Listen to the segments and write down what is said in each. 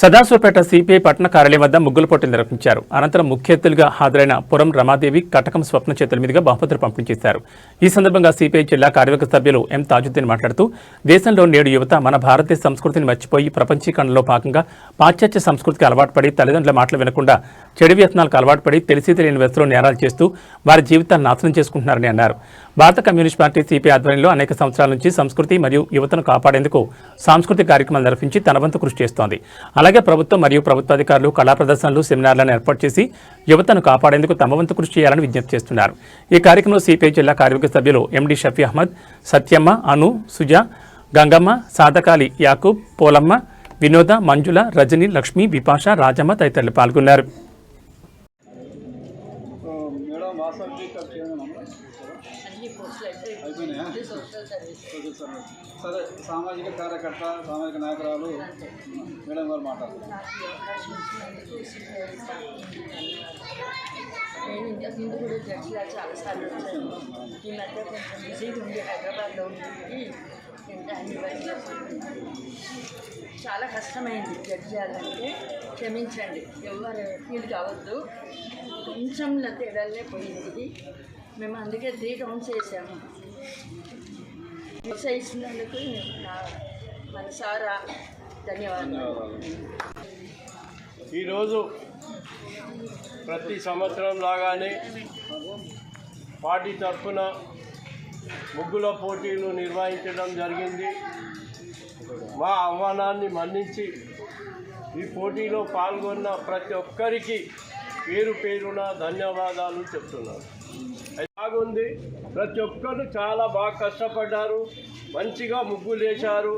Sadasivpet CPI పట్టణ కార్యాలయం వద్ద ముగ్గుల పోటీలు నిర్వహించారు. అనంతరం ముఖ్య అతిథులుగా హాజరైన పురం రమాదేవి కటకం స్వప్న చేతుల మీదుగా బహుమతులు పంపిణీ చేశారు. ఈ సందర్భంగా సిపిఐ జిల్లా కార్యవర్గ సభ్యులు ఎం తాజుద్దీన్ మాట్లాడుతూ దేశంలో నేడు యువత మన భారతీయ సంస్కృతిని మర్చిపోయి ప్రపంచీకరణలో భాగంగా పాశ్చాత్య సంస్కృతికి అలవాటు పడి తల్లిదండ్రుల మాటలు వినకుండా చెడు వ్యసనాలకు అలవాటు పడి తెలిసి తెలియని వ్యక్తులు నేరాలు చేస్తూ వారి జీవితాన్ని నాశనం చేసుకుంటున్నారని అన్నారు. భారత కమ్యూనిస్ట్ పార్టీ సిపిఐ ఆధ్వర్యంలో అనేక సంవత్సరాల నుంచి సంస్కృతి మరియు యువతను కాపాడేందుకు సాంస్కృతిక కార్యక్రమాలు నిర్వహించి తన వంతు కృషి చేస్తోంది. అలాగే ప్రభుత్వం మరియు ప్రభుత్వాధికారులు కళా ప్రదర్శనలు సెమినార్లను ఏర్పాటు చేసి యువతను కాపాడేందుకు తమ వంతు కృషి చేయాలని విజ్ఞప్తి చేస్తున్నారు. ఈ కార్యక్రమంలో సిపిఐ జిల్లా కార్యవర్గ సభ్యులు ఎండి షఫీ అహ్మద్ సత్యమ్మ అను సుజా గంగమ్మ సాదకాలి యాకూబ్ పోలమ్మ వినోద మంజుల రజని లక్ష్మి విపాష రాజమ్మ తదితరులు పాల్గొన్నారు. అయిపోయినాయా? సోషల్ సర్వీస్ సరే సామాజిక కార్యకర్త సామాజిక నాయకురాలు మేడం గారు మాట్లాడుతున్నారు నేను ఇంకా ముందు కూడా జడ్జిగా చాలాసార్లు వచ్చాను. ఈ మధ్య కొంచెం బిజీగా హైదరాబాద్లో ఉంటుంది నేను టైం చాలా కష్టమైంది జడ్జి చేయాలంటే క్షమించండి. ఎవరు ఫీల్ కావద్దు. కొంచెం తేడాలే పోయింది. మేము అందుకే త్రీ రౌండ్స్ వేసాము ప్రోత్సహించినందుకు నా మనసారా ధన్యవాదాలు. ఈరోజు ప్రతి సంవత్సరం లాగానే పార్టీ తరఫున ముగ్గుల పోటీలు నిర్వహించడం జరిగింది. మా ఆహ్వానాన్ని మన్నించి ఈ పోటీలో పాల్గొన్న ప్రతి ఒక్కరికి పేరు పేరున ధన్యవాదాలు చెప్తున్నాను. బాగుంది ప్రతి ఒక్కరు చాలా బాగా కష్టపడ్డారు. మంచిగా ముగ్గులు వేశారు.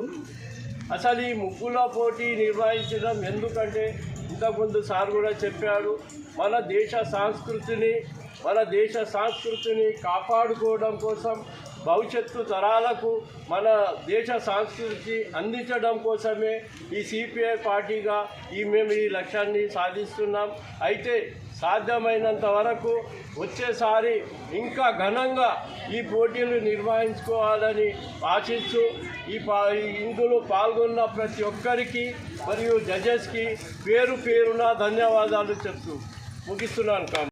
అసలు ఈ ముగ్గుల పోటీ నిర్వహించడం ఎందుకంటే ఇంతకుముందు సార్ కూడా చెప్పాడు మన దేశ సంస్కృతిని మన దేశ సంస్కృతిని కాపాడుకోవడం కోసం భవిష్యత్తు తరాలకు మన దేశ సంస్కృతి అందించడం కోసమే ఈ సిపిఐ పార్టీగా ఈ మేము ఈ లక్ష్యాన్ని సాధిస్తున్నాం. అయితే సాధ్యమైనంత వరకు వచ్చేసారి ఇంకా ఘనంగా ఈ పోటీలు నిర్వహించుకోవాలని ఆశిస్తూ ఈ పా ఇందులో పాల్గొన్న ప్రతి ఒక్కరికి మరియు జడ్జెస్కి పేరు పేరున ధన్యవాదాలు చెప్తూ ముగిస్తున్నాను. కానీ